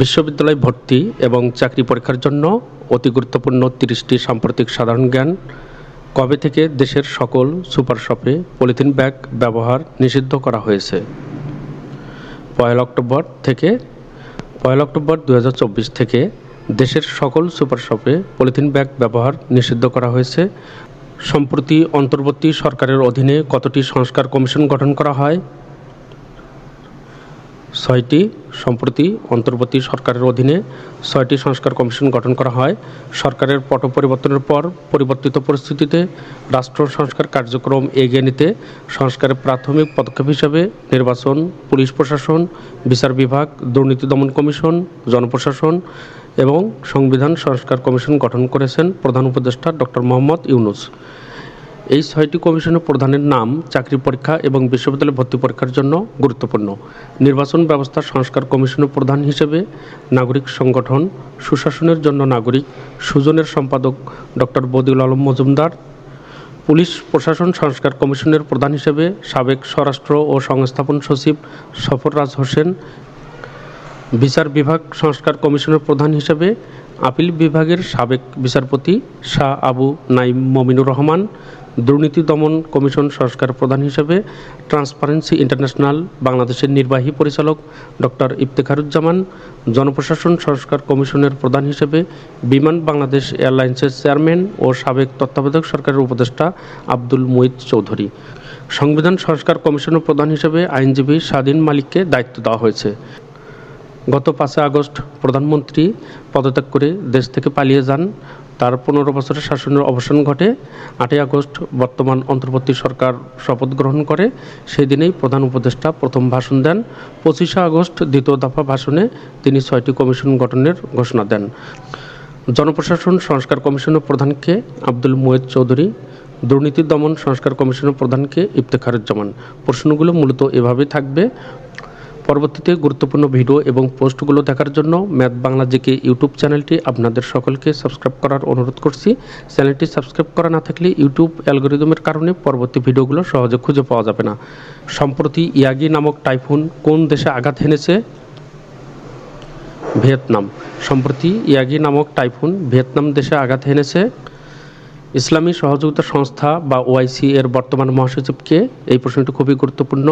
বিশ্ববিদ্যালয় ভর্তি এবং চাকরি পরীক্ষার জন্য অতি গুরুত্বপূর্ণ তিরিশটি সাম্প্রতিক সাধারণ জ্ঞান। কবে থেকে দেশের সকল সুপার শপে পলিথিন ব্যাগ ব্যবহার নিষিদ্ধ করা হয়েছে? পয়লা অক্টোবর থেকে, পয়লা অক্টোবর দু হাজার চব্বিশ থেকে দেশের সকল সুপার শপে পলিথিন ব্যাগ ব্যবহার নিষিদ্ধ করা হয়েছে। সম্প্রতি অন্তর্বর্তী সরকারের অধীনে কতটি সংস্কার কমিশন গঠন করা হয়? ছয়টি সম্প্রতি অন্তর্বর্তী সরকারের অধীনে ছয়টি সংস্কার কমিশন গঠন করা হয়। সরকারের পট পরিবর্তনের পর পরিবর্তিত পরিস্থিতিতে রাষ্ট্র সংস্কার কার্যক্রম এগিয়ে নিতে সংস্কারের প্রাথমিক পদক্ষেপ হিসেবে নির্বাচন, পুলিশ প্রশাসন, বিচার বিভাগ, দুর্নীতি দমন কমিশন, জনপ্রশাসন এবং সংবিধান সংস্কার কমিশন গঠন করেছেন প্রধান উপদেষ্টা ডক্টর মোহাম্মদ ইউনুস। এই ছয়টি কমিশনের প্রধানের নাম চাকরি পরীক্ষা এবং বিশ্ববিদ্যালয় ভর্তি পরীক্ষার জন্য গুরুত্বপূর্ণ। নির্বাচন ব্যবস্থা সংস্কার কমিশনের প্রধান হিসেবে নাগরিক সংগঠন, সুশাসনের জন্য নাগরিক, সুজনের সম্পাদক ডক্টর বদিউল আলম মজুমদার, পুলিশ প্রশাসন সংস্কার কমিশনের প্রধান হিসেবে সাবেক স্বরাষ্ট্র ও সংস্থাপন সচিব সফররাজ হোসেন, বিচার বিভাগ সংস্কার কমিশনের প্রধান হিসেবে আপিল বিভাগের সাবেক বিচারপতি শাহ আবু নাইম মমিনুর রহমান দুর্নীতি দমন কমিশন সংস্কার প্রধান হিসেবে ট্রান্সপারেন্সি ইন্টারন্যাশনাল বাংলাদেশের নির্বাহী পরিচালক ডক্টর ইফতেখারুজ্জামান, জনপ্রশাসন সংস্কার কমিশনের প্রধান হিসেবে বিমান বাংলাদেশ এয়ারলাইন্সের চেয়ারম্যান ও সাবেক তত্ত্বাবধায়ক সরকারের উপদেষ্টা আব্দুল মুইদ চৌধুরী। সংবিধান সংস্কার কমিশনের প্রধান হিসেবে আইনজীবী স্বাধীন মালিককে দায়িত্ব দেওয়া হয়েছে। গত পাঁচই আগস্ট প্রধানমন্ত্রী পদত্যাগ করে দেশ থেকে পালিয়ে যান তার পনেরো বছরের শাসনের অবসান ঘটে। আটই আগস্ট বর্তমান অন্তর্বর্তী সরকার শপথ গ্রহণ করে। সেই দিনেই প্রধান উপদেষ্টা প্রথম ভাষণ দেন। পঁচিশে আগস্ট দ্বিতীয় দফা ভাষণে তিনি ছয়টি কমিশন গঠনের ঘোষণা দেন। জনপ্রশাসন সংস্কার কমিশনের প্রধানকে আব্দুল মুয়েদ চৌধুরী, দুর্নীতি দমন সংস্কার কমিশনের প্রধানকে ইফতেখারুজ্জামান। প্রশ্নগুলো মূলত এভাবেই থাকবে। পরবর্তীতে গুরুত্বপূর্ণ ভিডিও এবং পোস্টগুলো দেখার জন্য ম্যাথ বাংলা জেকে ইউটিউব চ্যানেলটি আপনাদের সকলকে সাবস্ক্রাইব করার অনুরোধ করছি। চ্যানেলটি সাবস্ক্রাইব করা না থাকলে ইউটিউব অ্যালগোরিদমের কারণে পরবর্তী ভিডিওগুলো সহজে খুঁজে পাওয়া যাবে না। সম্প্রতি ইয়াগি নামক টাইফুন কোন দেশে আঘাত হেনেছে? ভিয়েতনাম। সম্প্রতি ইয়াগি নামক টাইফুন ভিয়েতনাম দেশে আঘাত হেনেছে। ইসলামী সহযোগিতা সংস্থা বা ওআইসি এর বর্তমান মহাসচিবকে এই প্রশ্নটি খুবই গুরুত্বপূর্ণ।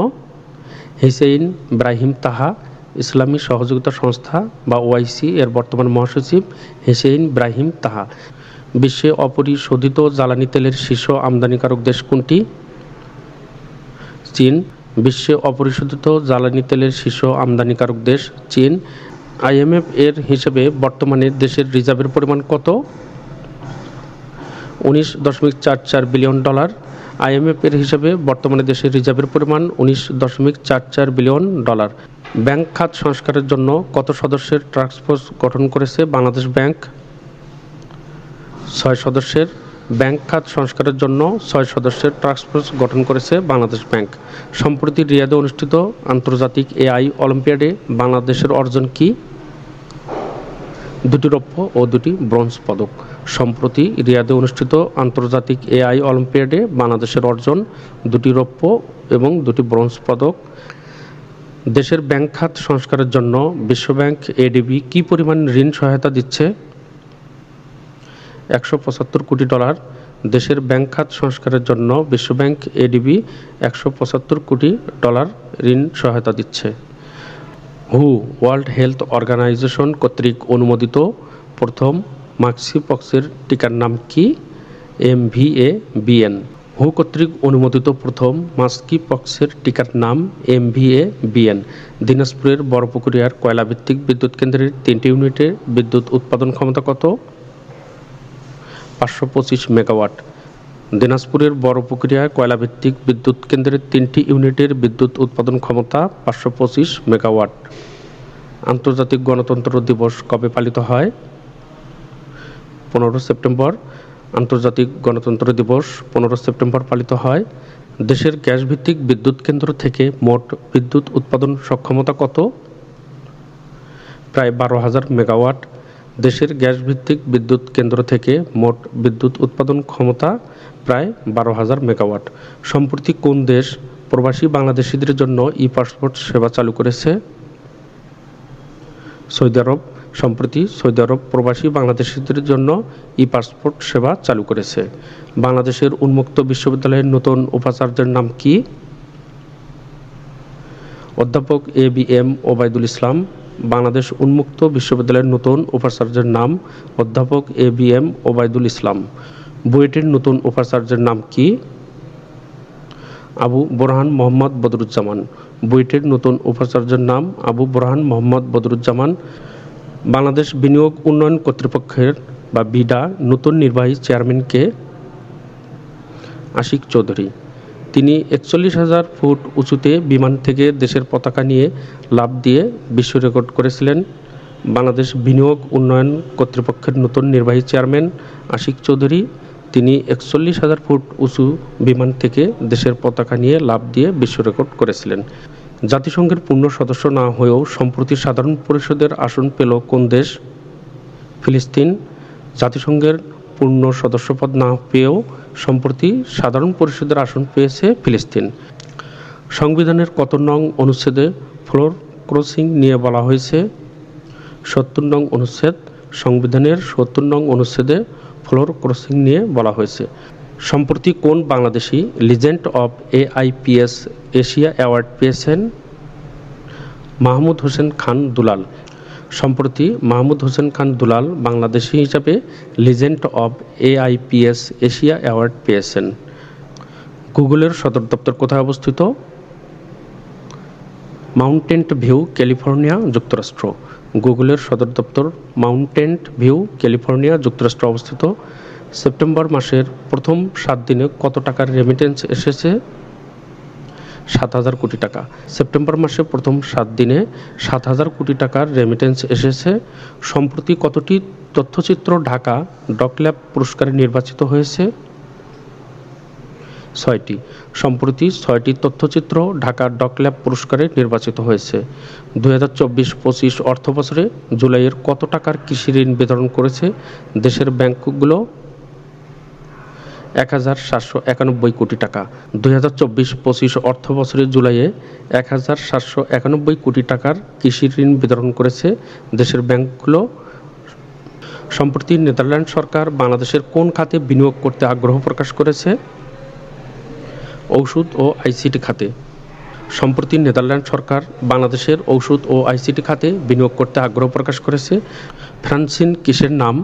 হিসেইন ব্রাহিম তাহা ইসলামী সহযোগিতা সংস্থা বা ওআইসি এর বর্তমান মহাসচিব হিসেইন ব্রাহিম তাহা। বিশ্বে অপরিশোধিত জ্বালানি তেলের শীর্ষ আমদানিকারক দেশ কোনটি? চীন। বিশ্বে অপরিশোধিত জ্বালানি তেলের শীর্ষ আমদানিকারক দেশ চীন। আইএমএফ এর হিসেবে বর্তমানে দেশের রিজার্ভের পরিমাণ কত? উনিশ দশমিক চার চার বিলিয়ন ডলার। আইএমএফ এর হিসাবে বর্তমানে দেশের রিজার্ভের পরিমাণ উনিশ দশমিক চার চার বিলিয়ন ডলার। ব্যাংক খাত সংস্কারের জন্য কত সদস্যের টাস্কফোর্স গঠন করেছে বাংলাদেশ ব্যাংক? ছয় সদস্যের ব্যাংক খাত সংস্কারের জন্য ছয় সদস্যের টাস্কফোর্স গঠন করেছে বাংলাদেশ ব্যাংক। সম্প্রতি রিয়াদে অনুষ্ঠিত আন্তর্জাতিক এআই অলিম্পিয়াডে বাংলাদেশের অর্জন কি? দুটি রৌপ্য ও দুটি ব্রোঞ্জ পদক। সম্প্রতি রিয়াদে অনুষ্ঠিত আন্তর্জাতিক এআই অলিম্পিয়াডে বাংলাদেশের অর্জন দুটি রৌপ্য এবং দুটি ব্রোঞ্জ পদক। দেশের ব্যাংক খাত সংস্কারের জন্য বিশ্বব্যাংক এডিবি কি পরিমাণ ঋণ সহায়তা দিচ্ছে? একশো পঁচাত্তর কোটি ডলার। দেশের ব্যাংক খাত সংস্কারের জন্য বিশ্বব্যাংক এডিবি একশো পঁচাত্তর কোটি ডলার ঋণ সহায়তা দিচ্ছে। হু ওয়ার্ল্ড হেলথ অর্গানাইজেশন কর্তৃক অনুমোদিত প্রথম মাক্সিপক্সের টিকার নাম কি? M V A BN. হু কর্তৃক অনুমোদিত প্রথম মাস্কিপক্সের টিকার নাম এম ভি এ বিএন। দিনাজপুরের বড়পুকুরিয়ার কয়লাভিত্তিক বিদ্যুৎ কেন্দ্রের তিনটি ইউনিটের বিদ্যুৎ উৎপাদন ক্ষমতা কত? পাঁচশো পঁচিশ মেগাওয়াট। দিনাজপুরের বড়পুকুরিয়া কয়লাভিত্তিক বিদ্যুৎ কেন্দ্রের তিনটি ইউনিটের বিদ্যুৎ উৎপাদন ক্ষমতা পাঁচশো পঁচিশ মেগাওয়াট। আন্তর্জাতিক গণতন্ত্র দিবস কবে পালিত হয়? পনেরো সেপ্টেম্বর। আন্তর্জাতিক গণতন্ত্র দিবস পনেরো সেপ্টেম্বর পালিত হয়। দেশের গ্যাস ভিত্তিক বিদ্যুৎ কেন্দ্র থেকে মোট বিদ্যুৎ উৎপাদন সক্ষমতা কত? প্রায় বারো হাজার মেগাওয়াট। দেশের গ্যাস ভিত্তিক বিদ্যুৎ কেন্দ্র থেকে মোট বিদ্যুৎ উৎপাদন ক্ষমতা প্রায় বারো হাজার মেগাওয়াট। সম্প্রতি কোন দেশ প্রবাসী বাংলাদেশিদের জন্য ই পাসপোর্ট সেবা চালু করেছে? সৌদি আরব। সম্প্রতি সৌদি আরব প্রবাসী বাংলাদেশিদের জন্য ই পাসপোর্ট সেবা চালু করেছে। বাংলাদেশের উন্মুক্ত বিশ্ববিদ্যালয়ের নতুন উপাচার্যের নাম কি? অধ্যাপক A B M Obaidul Islam. Bangladesh উন্মুক্ত বিশ্ববিদ্যালয়ের নতুন উপাচার্যের নাম অধ্যাপক A B M Obaidul Islam. বুয়েটের নতুন উপাচার্যের নাম কি? আবু বোরহান মোহাম্মদ বদরুজ্জামান। বুয়েটের নতুন উপাচার্যের নাম আবু বোরহান মোহাম্মদ বদরুজ্জামান। বাংলাদেশ বিনিয়োগ উন্নয়ন কর্তৃপক্ষের বা বিডা নতুন নির্বাহী চেয়ারম্যানকে আশিক চৌধুরী। তিনি একচল্লিশ হাজার ফুট উঁচুতে বিমান থেকে দেশের পতাকা নিয়ে লাফ দিয়ে বিশ্ব রেকর্ড করেছিলেন। বাংলাদেশ বিনিয়োগ উন্নয়ন কর্তৃপক্ষের নতুন নির্বাহী চেয়ারম্যান আশিক চৌধুরী। তিনি একচল্লিশ হাজার ফুট উঁচু বিমান থেকে দেশের পতাকা নিয়ে লাফ দিয়ে বিশ্ব রেকর্ড করেছিলেন। জাতিসংঘের পূর্ণ সদস্য না হয়েও সম্প্রতি সাধারণ পরিষদের আসন পেল কোন দেশ? ফিলিস্তিন। জাতিসংঘের পূর্ণ সদস্যপদ না পেয়েও সম্প্রতি সাধারণ পরিষদের আসন পেয়েছে ফিলিস্তিন। সংবিধানের কত নং অনুচ্ছেদে ফ্লোর ক্রসিং নিয়ে বলা হয়েছে? সত্তর নং অনুচ্ছেদ। সংবিধানের সত্তর নং অনুচ্ছেদে ফ্লোর ক্রসিং নিয়ে বলা হয়েছে। সম্প্রতি কোন Bangladeshi legend of AIPS Asia award পেয়েছেন? মাহমুদ হোসেন খান দুলাল। সম্প্রতি মাহমুদ হোসেন খান দুলাল বাংলাদেশি হিসাবে legend of AIPS Asia award পেয়েছেন। গুগলের সদর দপ্তর কোথায় অবস্থিত? মাউন্টেন্ট ভিউ, ক্যালিফোর্নিয়া, যুক্তরাষ্ট্র। গুগলের সদর দপ্তর মাউন্টেন্ট ভিউ, ক্যালিফোর্নিয়া, যুক্তরাষ্ট্রে অবস্থিত। সেপ্টেম্বর মাসের প্রথম সাত দিনে কত টাকার রেমিটেন্স এসেছে? সাত হাজার কোটি টাকা। সেপ্টেম্বর মাসে প্রথম সাত দিনে সাত হাজার কোটি টাকার রেমিটেন্স এসেছে। সম্প্রতি কতটি তথ্যচিত্র ঢাকা ডকল্যাব পুরস্কারে নির্বাচিত হয়েছে? ছয়টি। সম্প্রতি ছয়টি তথ্যচিত্র ঢাকা ডকল্যাব পুরস্কারে নির্বাচিত হয়েছে। দু হাজার চব্বিশ পঁচিশ অর্থ বছরে জুলাইয়ের কত টাকার কৃষি ঋণ বিতরণ করেছে দেশের ব্যাংকগুলো? এক হাজার সাতশো একানব্বই কোটি টাকা। দুই হাজার চব্বিশ পঁচিশ অর্থ বছরের জুলাইয়ে এক হাজার সাতশো একানব্বই কোটি টাকার কৃষি ঋণ বিতরণ করেছে দেশের ব্যাংকগুলো। সম্প্রতি নেদারল্যান্ড সরকার বাংলাদেশের কোন খাতে বিনিয়োগ করতে আগ্রহ প্রকাশ করেছে? ঔষধ ও আইসিটি খাতে। সম্প্রতি নেদারল্যান্ড সরকার বাংলাদেশের ঔষধ ও আইসিটি খাতে বিনিয়োগ করতে আগ্রহ প্রকাশ করেছে। ফ্রান্সিন কিসের নাম?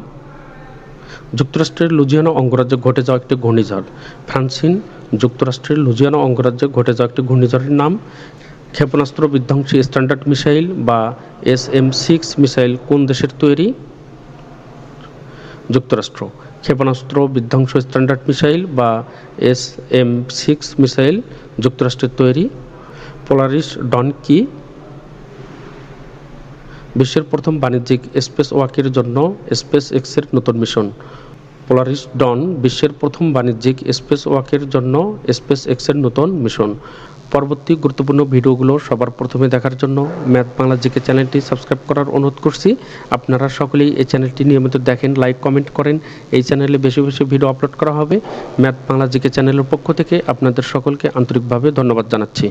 যুক্তরাষ্ট্রের লুজিয়ানা অঙ্গরাজ্যে ঘটে যাওয়া একটি ঘূর্ণিঝড়। ফ্রান্সিন যুক্তরাষ্ট্রের লুজিয়ানা অঙ্গরাজ্যে ঘটে যাওয়া একটি ঘূর্ণিঝড়ের নাম? ক্ষেপণাস্ত্র বিধ্বংসী স্ট্যান্ডার্ড মিসাইল বা এস এম সিক্স মিসাইল কোন দেশের তৈরি? যুক্তরাষ্ট্র। ক্ষেপণাস্ত্র বিধ্বংস স্ট্যান্ডার্ড মিসাইল বা এস এম সিক্স মিসাইল যুক্তরাষ্ট্রের তৈরি। পোলারিস ডন কি বিশ্বের প্রথম বাণিজ্যিক স্পেস ওয়াকের জন্য স্পেস এক্সের নতুন মিশন। পোলারিস ডন বিশ্বের প্রথম বাণিজ্যিক স্পেস ওয়াকের জন্য স্পেস এক্সের নতুন মিশন। পরবর্তী গুরুত্বপূর্ণ ভিডিওগুলো সবার প্রথমে দেখার জন্য ম্যাথ বাংলা জিকে চ্যানেলটি সাবস্ক্রাইব করার অনুরোধ করছি। আপনারা সকলেই এই চ্যানেলটি নিয়মিত দেখেন, লাইক, কমেন্ট করেন। এই চ্যানেলে বেশি বেশি ভিডিও আপলোড করা হবে। ম্যাথ বাংলা জিকে চ্যানেলের পক্ষ থেকে আপনাদের সকলকে আন্তরিকভাবে ধন্যবাদ জানাচ্ছি।